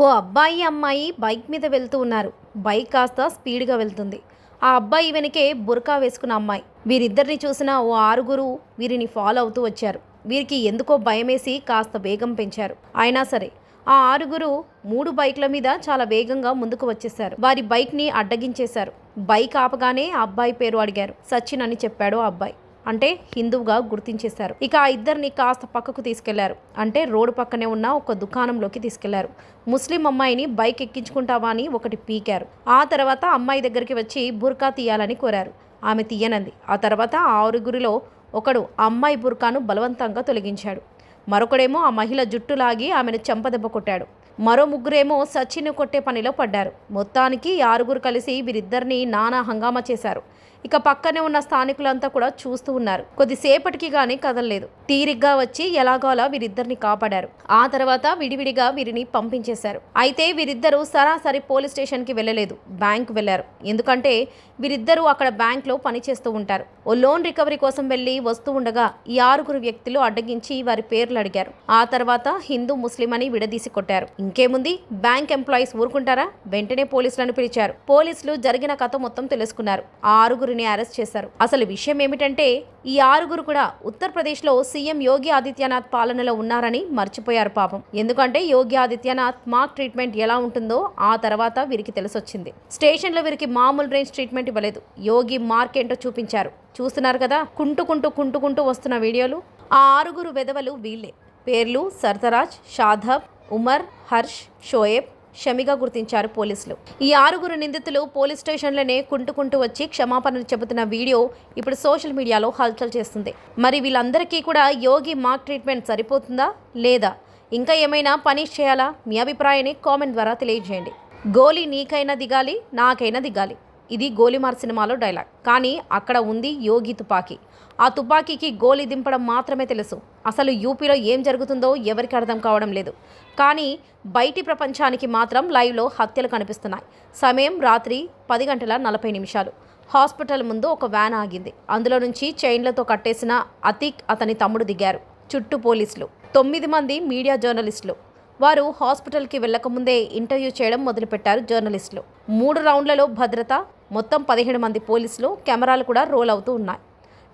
ఓ అబ్బాయి అమ్మాయి బైక్ మీద వెళ్తూ ఉన్నారు. బైక్ కాస్త స్పీడ్గా వెళ్తుంది. ఆ అబ్బాయి వెనకే బురకా వేసుకున్న అమ్మాయి. వీరిద్దరిని చూసిన ఓ ఆరుగురు వీరిని ఫాలో అవుతూ వచ్చారు. వీరికి ఎందుకో భయమేసి కాస్త వేగం పెంచారు. అయినా సరే ఆ ఆరుగురు మూడు బైక్ల మీద చాలా వేగంగా ముందుకు వచ్చేశారు. వారి బైక్ని అడ్డగించేశారు. బైక్ ఆపగానే ఆ అబ్బాయి పేరు అడిగారు. సచిన్ అని చెప్పాడు ఆ అబ్బాయి. అంటే హిందువుగా గుర్తించేశారు. ఇక ఆ ఇద్దరిని కాస్త పక్కకు తీసుకెళ్ళారు. అంటే రోడ్డు పక్కనే ఉన్న ఒక దుకాణంలోకి తీసుకెళ్ళారు. ముస్లిం అమ్మాయిని బైక్ ఎక్కించుకుంటావా అని ఒకటి పీకారు. ఆ తర్వాత అమ్మాయి దగ్గరికి వచ్చి బుర్కా తీయాలని కోరారు. ఆమె తీయనంది. ఆ తర్వాత ఆ ఆరుగురిలో ఒకడు అమ్మాయి బుర్కాను బలవంతంగా తొలగించాడు. మరొకడేమో ఆ మహిళ జుట్టు లాగి ఆమెను చెంపదెబ్బ కొట్టాడు. మరో ముగ్గురేమో సచిన్ కొట్టే పనిలో పడ్డారు. మొత్తానికి ఆరుగురు కలిసి వీరిద్దరిని నానా హంగామా చేశారు. ఇక పక్కనే ఉన్న స్థానికులంతా కూడా చూస్తూ ఉన్నారు. కొద్దిసేపటికి గానీ కదలలేదు. తీరిగ్గా వచ్చి ఎలాగో అలా వీరిద్దరిని కాపాడారు. ఆ తర్వాత విడివిడిగా వీరిని పంపించేశారు. అయితే వీరిద్దరూ సరాసరి పోలీస్ స్టేషన్కి వెళ్ళలేదు. బ్యాంక్ వెళ్ళారు ఎందుకంటే వీరిద్దరూ అక్కడ బ్యాంక్లో పనిచేస్తూ ఉంటారు. ఓ లోన్ రికవరీ కోసం వెళ్ళి వస్తూ ఉండగా ఈ ఆరుగురు వ్యక్తులు అడ్డగించి వారి పేర్లు అడిగారు. ఆ తర్వాత హిందూ ముస్లిం అని విడదీసి కొట్టారు. ఇంకేముంది? బ్యాంక్ ఎంప్లాయీస్ ఊరుకుంటారా? వెంటనే పోలీసులను పిలిచారు. పోలీసులు జరిగిన కథ మొత్తం తెలుసుకున్నారు. ఆరుగురు ఆరుగురిని అరెస్ట్ చేశారు. అసలు విషయం ఏమిటంటే ఈ ఆరుగురు కూడా ఉత్తరప్రదేశ్లో సీఎం యోగి ఆదిత్యనాథ్ పాలనలో ఉన్నారని మర్చిపోయారు పాపం. ఎందుకంటే యోగి ఆదిత్యనాథ్ మాక్ ట్రీట్మెంట్ ఎలా ఉంటుందో ఆ తర్వాత వీరికి తెలిసొచ్చింది. స్టేషన్లో వీరికి మామూలు రేంజ్ ట్రీట్మెంట్ ఇవ్వలేదు. యోగి మార్క్ ఏంటో చూపించారు. చూస్తున్నారు కదా కుంటుకుంటూ కుంటుకుంటూ వస్తున్న వీడియోలు. ఆ ఆరుగురు వెధవలు వీళ్ళే. పేర్లు సర్తరాజ్ షాధబ్ ఉమర్ హర్ష్ షోయబ్ షమిగా గుర్తించారు పోలీసులు. ఈ ఆరుగురు నిందితులు పోలీస్ స్టేషన్లోనే కుంటుకుంటూ వచ్చి క్షమాపణలు చెబుతున్న వీడియో ఇప్పుడు సోషల్ మీడియాలో హల్చల్ చేస్తుంది. మరి వీళ్ళందరికీ కూడా యోగి మార్క్ ట్రీట్మెంట్ సరిపోతుందా? లేదా? ఇంకా ఏమైనా పనిష్ చేయాలా? మీ అభిప్రాయాన్ని కామెంట్ ద్వారా తెలియజేయండి. గోలీ నీకైనా దిగాలి నాకైనా దిగాలి. ఇది గోలిమార్ సినిమాలో డైలాగ్. కానీ అక్కడ ఉంది యోగి తుపాకీ. ఆ తుపాకీకి గోలి దింపడం మాత్రమే తెలుసు. అసలు యూపీలో ఏం జరుగుతుందో ఎవరికి అర్థం కావడం లేదు. కానీ బయటి ప్రపంచానికి మాత్రం లైవ్లో హత్యలు కనిపిస్తున్నాయి. సమయం రాత్రి పది గంటల నలభై నిమిషాలు. హాస్పిటల్ ముందు ఒక వ్యాన్ ఆగింది. అందులో నుంచి చైన్లతో కట్టేసిన అతీక్ అతని తమ్ముడు దిగారు. చుట్టూ పోలీసులు. తొమ్మిది మంది మీడియా జర్నలిస్టులు. వారు హాస్పిటల్కి వెళ్ళకముందే ఇంటర్వ్యూ చేయడం మొదలుపెట్టారు జర్నలిస్టులు. మూడు రౌండ్లలో భద్రత మొత్తం పదిహేడు మంది పోలీసులు కెమెరాలు కూడా రోల్ అవుతూ ఉన్నాయి.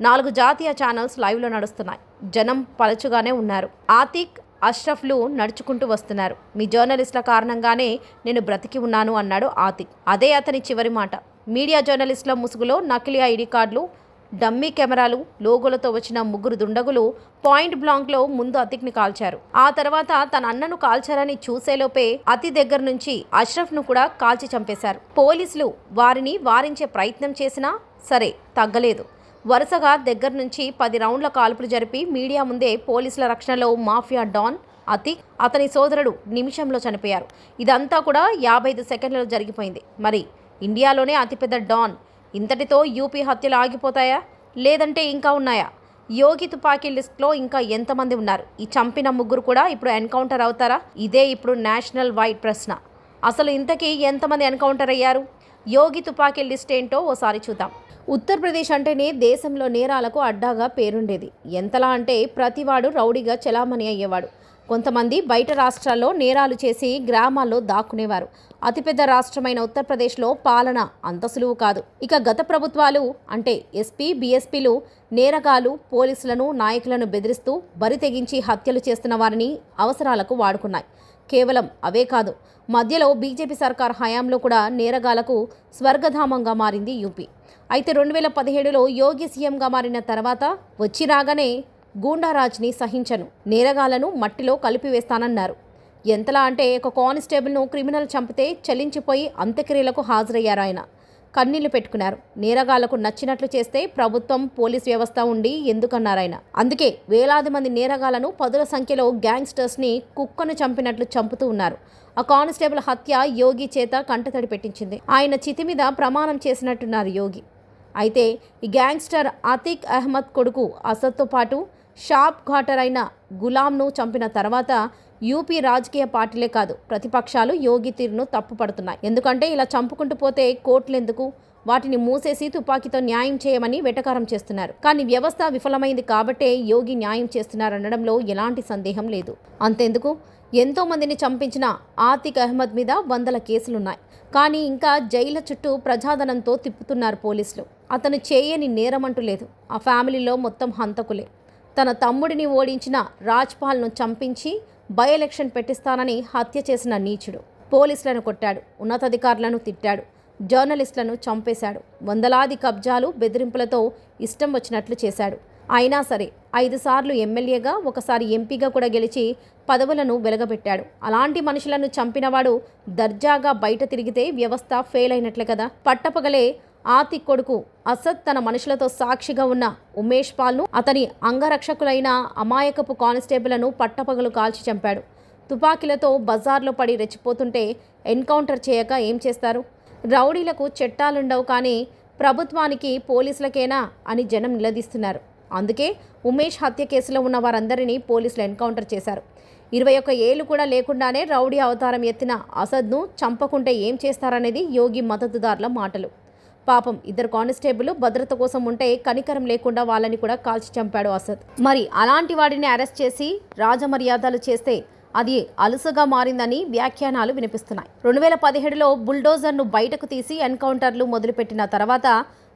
నాలుగు జాతీయ ఛానల్స్ లైవ్లో నడుస్తున్నాయి. జనం పలచుగానే ఉన్నారు. ఆతిక్ అష్రఫ్లు నడుచుకుంటూ వస్తున్నారు. మీ జర్నలిస్టుల కారణంగానే నేను బ్రతికి ఉన్నాను అన్నాడు ఆతిక్. అదే అతని చివరి మాట. మీడియా జర్నలిస్టుల ముసుగులో నకిలీ ఐడి కార్డులు డమ్మీ కెమెరాలు లోగోలతో వచ్చిన ముగ్గురు దుండగులు పాయింట్ బ్లాంక్లో ముందు అతిక్ని కాల్చారు. ఆ తర్వాత తన అన్నను కాల్చారని చూసేలోపే అతి దగ్గర నుంచి అష్రఫ్ను కూడా కాల్చి చంపేశారు. పోలీసులు వారిని వారించే ప్రయత్నం చేసినా సరే తగ్గలేదు. వరుసగా దగ్గర నుంచి పది రౌండ్ల కాల్పులు జరిపి మీడియా ముందే పోలీసుల రక్షణలో మాఫియా డాన్ అతిక్ అతని సోదరుడు నిమిషంలో చనిపోయారు. ఇదంతా కూడా యాభై ఐదు సెకండ్లలో జరిగిపోయింది. మరి ఇండియాలోనే అతిపెద్ద డాన్ ఇంతటితో యూపీ హత్యలు ఆగిపోతాయా? లేదంటే ఇంకా ఉన్నాయా? యోగి తుపాకీ లిస్ట్లో ఇంకా ఎంతమంది ఉన్నారు? ఈ చంపిన ముగ్గురు కూడా ఇప్పుడు ఎన్కౌంటర్ అవుతారా? ఇదే ఇప్పుడు నేషనల్ వైడ్ ప్రశ్న. అసలు ఇంతకీ ఎంతమంది ఎన్కౌంటర్ అయ్యారు? యోగి తుపాకీ లిస్ట్ ఏంటో ఓసారి చూద్దాం. ఉత్తరప్రదేశ్ అంటేనే దేశంలో నేరాలకు అడ్డాగా పేరుండేది. ఎంతలా అంటే ప్రతివాడు రౌడీగా చెలామణి అయ్యేవాడు. కొంతమంది బయట రాష్ట్రాల్లో నేరాలు చేసి గ్రామాల్లో దాక్కునేవారు. అతిపెద్ద రాష్ట్రమైన ఉత్తరప్రదేశ్లో పాలన అంత సులువు కాదు. ఇక గత ప్రభుత్వాలు అంటే ఎస్పీ బీఎస్పీలు నేరగాలు పోలీసులను నాయకులను బెదిరిస్తూ బరి తెగించి హత్యలు చేస్తున్న వారిని అవసరాలకు వాడుకున్నాయి. కేవలం అవే కాదు మధ్యలో బీజేపీ సర్కార్ హయాంలో కూడా నేరగాలకు స్వర్గధామంగా మారింది యూపీ. అయితే రెండు వేల పదిహేడులో యోగి సీఎంగా మారిన తర్వాత వచ్చి రాగానే గూండారాజ్ని సహించను. నేరగాలను మట్టిలో కలిపివేస్తానన్నారు. ఎంతలా అంటే ఒక కానిస్టేబుల్ను క్రిమినల్ చంపితే చలించిపోయి అంత్యక్రియలకు హాజరయ్యారాయన. కన్నీళ్ళు పెట్టుకున్నారు. నేరగాళ్ళకు నచ్చినట్లు చేస్తే ప్రభుత్వం పోలీస్ వ్యవస్థ ఉండి ఎందుకన్నారాయన? అందుకే వేలాది మంది నేరగాళ్ళను పదుల సంఖ్యలో గ్యాంగ్స్టర్స్ని కుక్కను చంపినట్లు చంపుతూ ఉన్నారు. ఆ కానిస్టేబుల్ హత్య యోగి చేత కంటతడి పెట్టించింది. ఆయన చితి మీద ప్రమాణం చేసినట్టున్నారు యోగి. అయితే ఈ గ్యాంగ్స్టర్ అతీక్ అహ్మద్ కొడుకు అసద్తో పాటు షాప్ ఘాటర్ అయిన గులాంను చంపిన తర్వాత యూపీ రాజకీయ పార్టీలే కాదు ప్రతిపక్షాలు యోగి తీరును తప్పుపడుతున్నాయి. ఎందుకంటే ఇలా చంపుకుంటూ పోతే కోర్టులెందుకు? వాటిని మూసేసి తుపాకీతో న్యాయం చేయమని వెటకారం చేస్తున్నారు. కానీ వ్యవస్థ విఫలమైంది కాబట్టే యోగి న్యాయం చేస్తున్నారనడంలో ఎలాంటి సందేహం లేదు. అంతెందుకు? ఎంతో మందిని చంపించిన ఆతిక్ అహ్మద్ మీద వందల కేసులున్నాయి. కానీ ఇంకా జైల చుట్టూ ప్రజాధనంతో తిప్పుతున్నారు పోలీసులు. అతను చేయని నేరమంటూ లేదు. ఆ ఫ్యామిలీలో మొత్తం హంతకులే. తన తమ్ముడిని ఓడించిన రాజ్పాల్ను చంపించి బై ఎలక్షన్ పెట్టిస్తానని హత్య చేసిన నీచుడు. పోలీసులను కొట్టాడు ఉన్నతాధికారులను తిట్టాడు జర్నలిస్టులను చంపేశాడు. వందలాది కబ్జాలు బెదిరింపులతో ఇష్టం వచ్చినట్లు చేశాడు. అయినా సరే ఐదు సార్లు ఎమ్మెల్యేగా ఒకసారి ఎంపీగా కూడా గెలిచి పదవులను వెలగబెట్టాడు. అలాంటి మనుషులను చంపినవాడు దర్జాగా బయట తిరిగితే వ్యవస్థ ఫెయిల్ అయినట్లే కదా. పట్టపగలే ఆతి కొడుకు అసద్ తన మనుషులతో సాక్షిగా ఉన్న ఉమేష్ పాల్ను అతని అంగరక్షకులైన అమాయకపు కానిస్టేబుల్ను పట్టపగలు కాల్చి చంపాడు. తుపాకీలతో బజార్లో పడి రెచ్చిపోతుంటే ఎన్కౌంటర్ చేయక ఏం చేస్తారు? రౌడీలకు చట్టాలుండవు కానీ ప్రభుత్వానికి పోలీసులకేనా అని జనం నిలదీస్తున్నారు. అందుకే ఉమేష్ హత్య కేసులో ఉన్న వారందరినీ పోలీసులు ఎన్కౌంటర్ చేశారు. ఇరవై ఒక్క ఏళ్ళు కూడా లేకుండానే రౌడీ అవతారం ఎత్తిన అసద్ను చంపకుంటే ఏం చేస్తారనేది యోగి మద్దతుదారుల మాటలు. పాపం ఇద్దరు కానిస్టేబుల్ భద్రత కోసం ఉంటే కనికరం లేకుండా వాళ్ళని కూడా కాల్చి చంపాడు అసద్. మరి అలాంటి వాడిని అరెస్ట్ చేసి రాజమర్యాదలు చేస్తే అది అలుసుగా మారిందని వ్యాఖ్యానాలు వినిపిస్తున్నాయి. రెండు వేల పదిహేడులో బుల్డోజర్ను బయటకు తీసి ఎన్కౌంటర్లు మొదలుపెట్టిన తర్వాత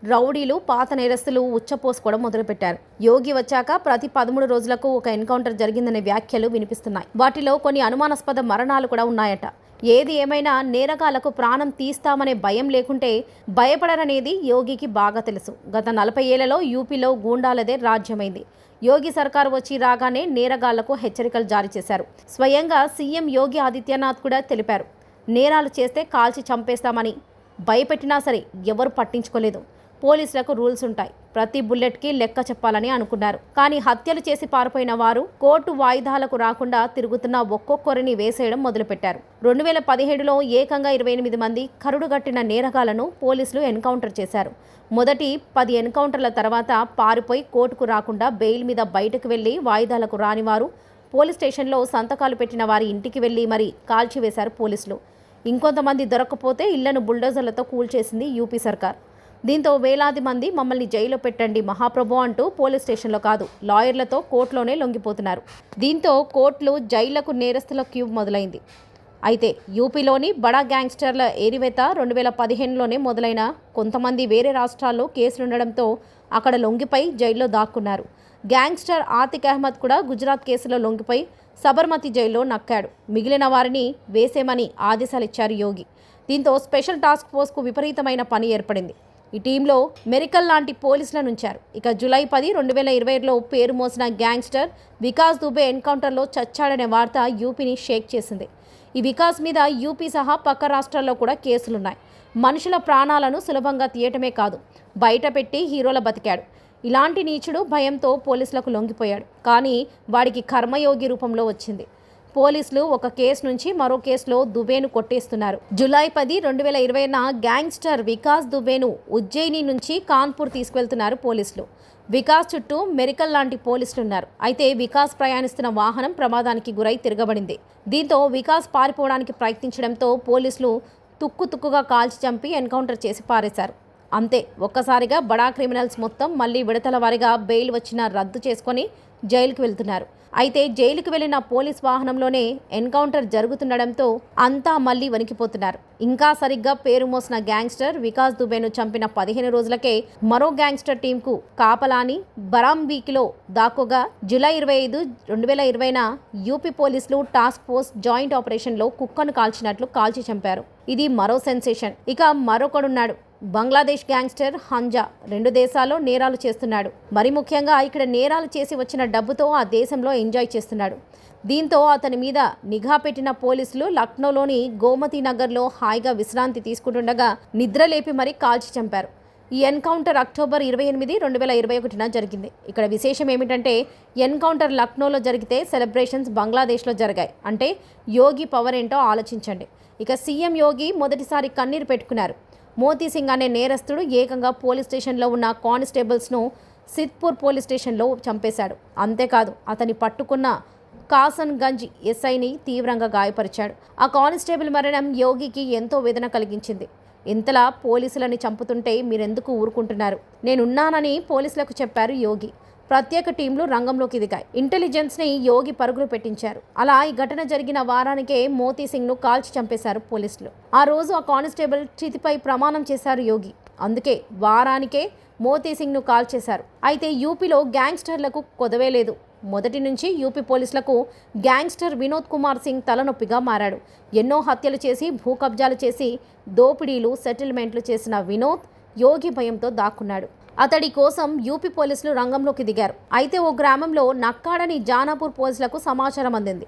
రౌడీలు పాత నేరస్తులు ఉచ్చపోసుకోవడం మొదలుపెట్టారు. యోగి వచ్చాక ప్రతి పదమూడు రోజులకు ఒక ఎన్కౌంటర్ జరిగిందనే వ్యాఖ్యలు వినిపిస్తున్నాయి. వాటిలో కొన్ని అనుమానాస్పద మరణాలు కూడా ఉన్నాయట. ఏది ఏమైనా నేరగాళ్ళకు ప్రాణం తీస్తామనే భయం లేకుంటే భయపడరనేది యోగికి బాగా తెలుసు. గత నలభై ఏళ్ళలో యూపీలో గూండాలదే రాజ్యమైంది. యోగి సర్కారు వచ్చి రాగానే నేరగాళ్ళకు హెచ్చరికలు జారీ చేశారు. స్వయంగా సీఎం యోగి ఆదిత్యనాథ్ కూడా తెలిపారు. నేరాలు చేస్తే కాల్చి చంపేస్తామని. భయపెట్టినా సరే ఎవరు పట్టించుకోలేదు. పోలీసులకు రూల్స్ ఉంటాయి. ప్రతి బుల్లెట్కి లెక్క చెప్పాలని అనుకున్నారు. కానీ హత్యలు చేసి పారిపోయిన వారు కోర్టు వాయిదాలకు రాకుండా తిరుగుతున్న ఒక్కొక్కరిని వేసేయడం మొదలుపెట్టారు. రెండు వేల పదిహేడులో ఏకంగా ఇరవై ఎనిమిది మంది కరుడుగట్టిన నేరగాలను పోలీసులు ఎన్కౌంటర్ చేశారు. మొదటి పది ఎన్కౌంటర్ల తర్వాత పారిపోయి కోర్టుకు రాకుండా బెయిల్ మీద బయటకు వెళ్ళి వాయిదాలకు రానివారు పోలీస్ స్టేషన్లో సంతకాలు పెట్టిన వారి ఇంటికి వెళ్ళి మరి కాల్చివేశారు పోలీసులు. ఇంకొంతమంది దొరకకపోతే ఇళ్ళను బుల్డోజర్లతో కూల్చేసింది యూపీ సర్కార్. దీంతో వేలాది మంది మమ్మల్ని జైల్లో పెట్టండి మహాప్రభు అంటూ పోలీస్ స్టేషన్లో కాదు లాయర్లతో కోర్టులోనే లొంగిపోతున్నారు. దీంతో కోర్టులు జైళ్ళకు నేరస్తుల క్యూ మొదలైంది. అయితే యూపీలోని బడా గ్యాంగ్స్టర్ల ఏరివేత రెండు వేల పదిహేనులోనే మొదలైన కొంతమంది వేరే రాష్ట్రాల్లో కేసులుండడంతో అక్కడ లొంగిపై జైల్లో దాక్కున్నారు. గ్యాంగ్స్టర్ ఆతిక్ అహ్మద్ కూడా గుజరాత్ కేసులో లొంగిపోయి సబర్మతి జైల్లో నక్కాడు. మిగిలిన వారిని వేసేమని ఆదేశాలిచ్చారు యోగి. దీంతో స్పెషల్ టాస్క్ ఫోర్స్కు విపరీతమైన పని ఏర్పడింది. ఈ టీంలో మెరికల్ లాంటి పోలీసులను ఉంచారు. ఇక జూలై పది రెండు వేల ఇరవైలో పేరు మోసిన గ్యాంగ్స్టర్ వికాస్ దుబే ఎన్కౌంటర్లో చచ్చాడనే వార్త యూపీని షేక్ చేసింది. ఈ వికాస్ మీద యూపీ సహా పక్క రాష్ట్రాల్లో కూడా కేసులున్నాయి. మనుషుల ప్రాణాలను సులభంగా తీయటమే కాదు బయట పెట్టి హీరోల బతికాడు. ఇలాంటి నీచుడు భయంతో పోలీసులకు లొంగిపోయాడు. కానీ వాడికి కర్మయోగి రూపంలో వచ్చింది. పోలీసులు ఒక కేసు నుంచి మరో కేసులో దుబేను కొట్టేస్తున్నారు. జులై పది రెండు వేల ఇరవైన గ్యాంగ్స్టర్ వికాస్ దుబేను ఉజ్జయిని నుంచి కాన్పూర్ తీసుకువెళ్తున్నారు పోలీసులు. వికాస్ చుట్టూ మెరికల్ లాంటి పోలీసులు ఉన్నారు. అయితే వికాస్ ప్రయాణిస్తున్న వాహనం ప్రమాదానికి గురై తిరగబడింది. దీంతో వికాస్ పారిపోవడానికి ప్రయత్నించడంతో పోలీసులు తుక్కు తుక్కుగా కాల్చి చంపి ఎన్కౌంటర్ చేసి పారేశారు. అంతే ఒక్కసారిగా బడా క్రిమినల్స్ మొత్తం మళ్ళీ విడతల వారిగా బెయిల్ వచ్చిన రద్దు చేసుకొని జైలుకు వెళ్తున్నారు. అయితే జైలుకు వెళ్ళిన పోలీస్ వాహనంలోనే ఎన్కౌంటర్ జరుగుతుండడంతో అంతా మళ్ళీ వణికిపోతున్నారు. ఇంకా సరిగ్గా పేరు మోసిన గ్యాంగ్స్టర్ వికాస్ దుబేను చంపిన పదిహేను రోజులకే మరో గ్యాంగ్స్టర్ టీంకు కాపలాని బరాంబీకిలో దాక్కుగా జూలై ఇరవై ఐదు రెండు వేల ఇరవైన యూపీ పోలీసులు టాస్క్ ఫోర్స్ జాయింట్ ఆపరేషన్లో కుక్కను కాల్చినట్లు కాల్చి చంపారు. ఇది మరో సెన్సేషన్. ఇక మరొకడున్నాడు. బంగ్లాదేశ్ గ్యాంగ్స్టర్ హంజా రెండు దేశాల్లో నేరాలు చేస్తున్నాడు. మరి ముఖ్యంగా ఇక్కడ నేరాలు చేసి వచ్చిన డబ్బుతో ఆ దేశంలో ఎంజాయ్ చేస్తున్నాడు. దీంతో అతని మీద నిఘా పెట్టిన పోలీసులు లక్నోలోని గోమతి నగర్లో హాయిగా విశ్రాంతి తీసుకుంటుండగా నిద్రలేపి మరీ కాల్చి చంపారు. ఈ ఎన్కౌంటర్ అక్టోబర్ ఇరవై ఎనిమిది రెండు వేల ఇరవై ఒకటిన జరిగింది. ఇక్కడ విశేషం ఏమిటంటే ఎన్కౌంటర్ లక్నోలో జరిగితే సెలబ్రేషన్స్ బంగ్లాదేశ్లో జరిగాయి. అంటే యోగి పవర్ ఏంటో ఆలోచించండి. ఇక సీఎం యోగి మొదటిసారి కన్నీరు పెట్టుకున్నారు. మోతీ సింగ్ అనే నేరస్తుడు ఏకంగా పోలీస్ స్టేషన్లో ఉన్న కానిస్టేబుల్స్ను సిద్పూర్ పోలీస్ స్టేషన్లో చంపేశాడు. అంతేకాదు అతని పట్టుకున్న కాసన్ గంజ్ ఎస్ఐని తీవ్రంగా గాయపరిచాడు. ఆ కానిస్టేబుల్ మరణం యోగికి ఎంతో వేదన కలిగించింది. ఇంతలా పోలీసులని చంపుతుంటే మీరెందుకు ఊరుకుంటున్నారు? నేనున్నానని పోలీసులకు చెప్పారు యోగి. ప్రత్యేక టీంలు రంగంలోకి దిగాయి. ఇంటెలిజెన్స్ని యోగి పరుగులు పెట్టించారు. అలా ఈ ఘటన జరిగిన వారానికే మోతీ సింగ్ను కాల్చి చంపేశారు పోలీసులు. ఆ రోజు ఆ కానిస్టేబుల్ చితిపై ప్రమాణం చేశారు యోగి. అందుకే వారానికే మోతీ సింగ్ను కాల్ చేశారు అయితే యూపీలో గ్యాంగ్స్టర్లకు కొదవే లేదు. మొదటి నుంచి యూపీ పోలీసులకు గ్యాంగ్స్టర్ వినోద్ కుమార్ సింగ్ తలనొప్పిగా మారాడు. ఎన్నో హత్యలు చేసి భూ కబ్జాలు చేసి దోపిడీలు సెటిల్మెంట్లు చేసిన వినోద్ యోగి భయంతో దాక్కున్నాడు. అతడి కోసం యూపీ పోలీసులు రంగంలోకి దిగారు. అయితే ఓ గ్రామంలో నక్కాడని జానాపూర్ పోలీసులకు సమాచారం అందింది.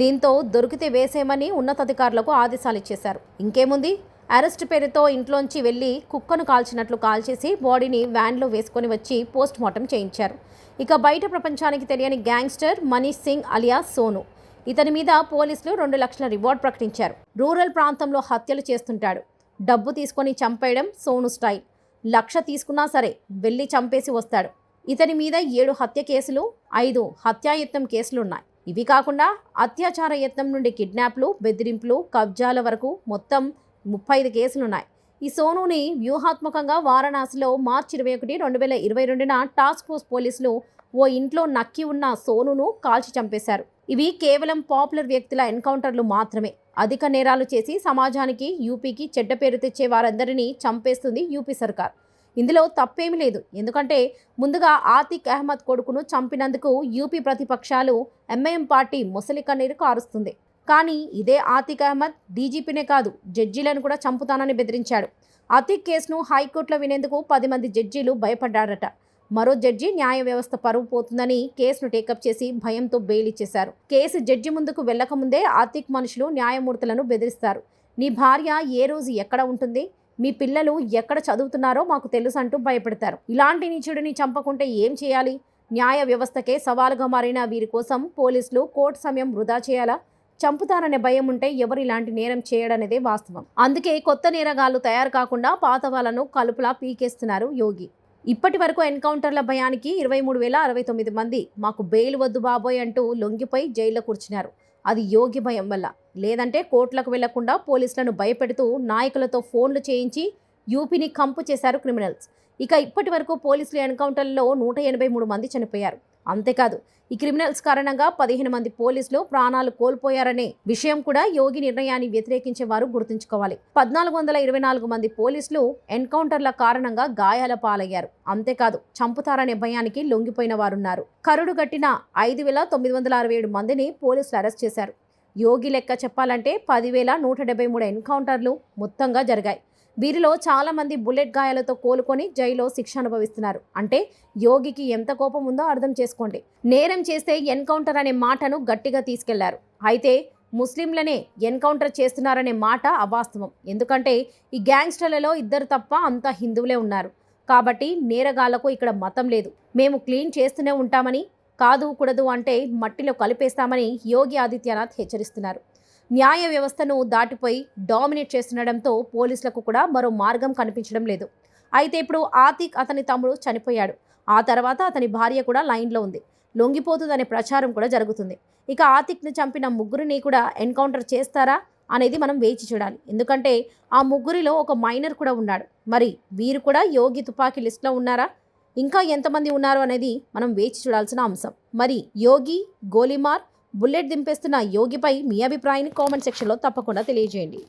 దీంతో దొరికితే వేసేయమని ఉన్నతాధికారులకు ఆదేశాలు ఇచ్చేశారు. ఇంకేముంది? అరెస్ట్ పేరుతో ఇంట్లోంచి వెళ్ళి కుక్కను కాల్చినట్లు కాల్చేసి బాడీని వ్యాన్లో వేసుకొని వచ్చి పోస్ట్ మార్టం చేయించారు. ఇక బయట ప్రపంచానికి తెలియని గ్యాంగ్స్టర్ మనీష్ సింగ్ అలియా సోను. ఇతని మీద పోలీసులు రెండు లక్షల రివార్డ్ ప్రకటించారు. రూరల్ ప్రాంతంలో హత్యలు చేస్తుంటాడు. డబ్బు తీసుకొని చంపేయడం సోను స్టైల్. లక్ష తీసుకున్నా సరే వెళ్ళి చంపేసి వస్తాడు. ఇతని మీద ఏడు హత్య కేసులు ఐదు హత్యాయత్నం కేసులున్నాయి. ఇవి కాకుండా అత్యాచార యత్నం నుండి కిడ్నాప్లు బెదిరింపులు కబ్జాల వరకు మొత్తం ముప్పై ఐదు కేసులున్నాయి. ఈ సోనూని వ్యూహాత్మకంగా వారణాసిలో మార్చి ఇరవై ఒకటి రెండు వేల ఇరవై రెండున టాస్క్ ఫోర్స్ పోలీసులు ఓ ఇంట్లో నక్కి ఉన్న సోనును కాల్చి చంపేశారు. ఇవి కేవలం పాపులర్ వ్యక్తుల ఎన్కౌంటర్లు మాత్రమే. అధిక నేరాలు చేసి సమాజానికి యూపీకి చెడ్డ పేరు తెచ్చే వారందరినీ చంపేస్తుంది యూపీ సర్కార్. ఇందులో తప్పేమీ లేదు. ఎందుకంటే ముందుగా ఆతిక్ అహ్మద్ కొడుకును చంపినందుకు యూపీ ప్రతిపక్షాలు ఎంఐఎం పార్టీ ముసలి కన్నీరు కారుస్తుంది. కానీ ఇదే ఆతిక్ అహ్మద్ డీజీపీనే కాదు జడ్జీలను కూడా చంపుతానని బెదిరించాడు. అతిక్ కేసును హైకోర్టులో వినేందుకు పది మంది జడ్జీలు భయపడ్డారట. మరో జడ్జి న్యాయ వ్యవస్థ పరువు పోతుందని కేసును టేకప్ చేసి భయంతో బెయిల్ ఇచ్చేశారు. కేసు జడ్జి ముందుకు వెళ్ళకముందే ఆర్థిక్ మనుషులు న్యాయమూర్తులను బెదిరిస్తారు. నీ భార్య ఏ రోజు ఎక్కడ ఉంటుంది? మీ పిల్లలు ఎక్కడ చదువుతున్నారో మాకు తెలుసు అంటూ భయపెడతారు. ఇలాంటి నీచుడిని చంపకుంటే ఏం చేయాలి? న్యాయ వ్యవస్థకే సవాలుగా మారిన వీరి కోసం పోలీసులు కోర్టు సమయం వృధా చేయాలా? చంపుతారనే భయం ఉంటే ఎవరు ఇలాంటి నేరం చేయడనేదే వాస్తవం. అందుకే కొత్త నేరగాళ్ళు తయారు కాకుండా పాత వాళ్ళను కలుపులా పీకేస్తున్నారు యోగి. ఇప్పటి వరకు ఎన్కౌంటర్ల భయానికి ఇరవై మూడు వేల అరవై తొమ్మిది మంది మాకు బెయిల్ వద్దు బాబోయ్ అంటూ లొంగిపోయి జైల్లో కూర్చున్నారు. అది యోగి భయం వల్ల. లేదంటే కోర్టులకు వెళ్ళకుండా పోలీసులను భయపెడుతూ నాయకులతో ఫోన్లు చేయించి యూపీని కంపు చేశారు క్రిమినల్స్. ఇక ఇప్పటి వరకు పోలీసుల ఎన్కౌంటర్లో నూట ఎనభై మూడు మంది చనిపోయారు. అంతేకాదు ఈ క్రిమినల్స్ కారణంగా పదిహేను మంది పోలీసులు ప్రాణాలు కోల్పోయారనే విషయం కూడా యోగి నిర్ణయాన్ని వ్యతిరేకించే వారు గుర్తుంచుకోవాలి. పద్నాలుగు వందల ఇరవై నాలుగు మంది పోలీసులు ఎన్కౌంటర్ల కారణంగా గాయాల పాలయ్యారు. అంతేకాదు చంపుతారనే భయానికి లొంగిపోయిన వారున్నారు. కరుడు గట్టిన ఐదు వేల తొమ్మిది వందల అరవై ఏడు మందిని పోలీసులు అరెస్ట్ చేశారు. యోగి లెక్క చెప్పాలంటే పదివేల నూట డెబ్బై మూడు ఎన్కౌంటర్లు మొత్తంగా జరిగాయి. వీరిలో చాలా మంది బుల్లెట్ గాయాలతో కోలుకొని జైల్లో శిక్ష అనుభవిస్తున్నారు. అంటే యోగికి ఎంత కోపం ఉందో అర్థం చేసుకోండి. నేరం చేస్తే ఎన్కౌంటర్ అనే మాటను గట్టిగా తీసుకెళ్ళారు. అయితే ముస్లింలనే ఎన్కౌంటర్ చేస్తున్నారనే మాట అవాస్తవం. ఎందుకంటే ఈ గ్యాంగ్స్టర్లలో ఇద్దరు తప్ప అంతా హిందువులే ఉన్నారు. కాబట్టి నేరగాళ్ళకు ఇక్కడ మతం లేదు. మేము క్లీన్ చేస్తూనే ఉంటామని కాదు కూడదు అంటే మట్టిలో కలిపేస్తామని యోగి ఆదిత్యనాథ్ హెచ్చరిస్తున్నారు. న్యాయ వ్యవస్థను దాటిపోయి డామినేట్ చేస్తుండడంతో పోలీసులకు కూడా మరో మార్గం కనిపించడం లేదు. అయితే ఇప్పుడు ఆతిక్ అతని తమ్ముడు చనిపోయాడు. ఆ తర్వాత అతని భార్య కూడా లైన్లో ఉంది. లొంగిపోతుందనే ప్రచారం కూడా జరుగుతుంది. ఇక ఆతిక్ను చంపిన ముగ్గురిని కూడా ఎన్కౌంటర్ చేస్తారా అనేది మనం వేచి చూడాలి. ఎందుకంటే ఆ ముగ్గురిలో ఒక మైనర్ కూడా ఉన్నాడు. మరి వీరు కూడా యోగి తుపాకీ లిస్ట్లో ఉన్నారా? ఇంకా ఎంతమంది ఉన్నారు అనేది మనం వేచి చూడాల్సిన అంశం. మరి యోగి గోలిమార్ బుల్లెట్ దింపేస్తున్న యోగిపై మీ అభిప్రాయాన్ని కామెంట్ సెక్షన్లో తప్పకుండా తెలియజేయండి.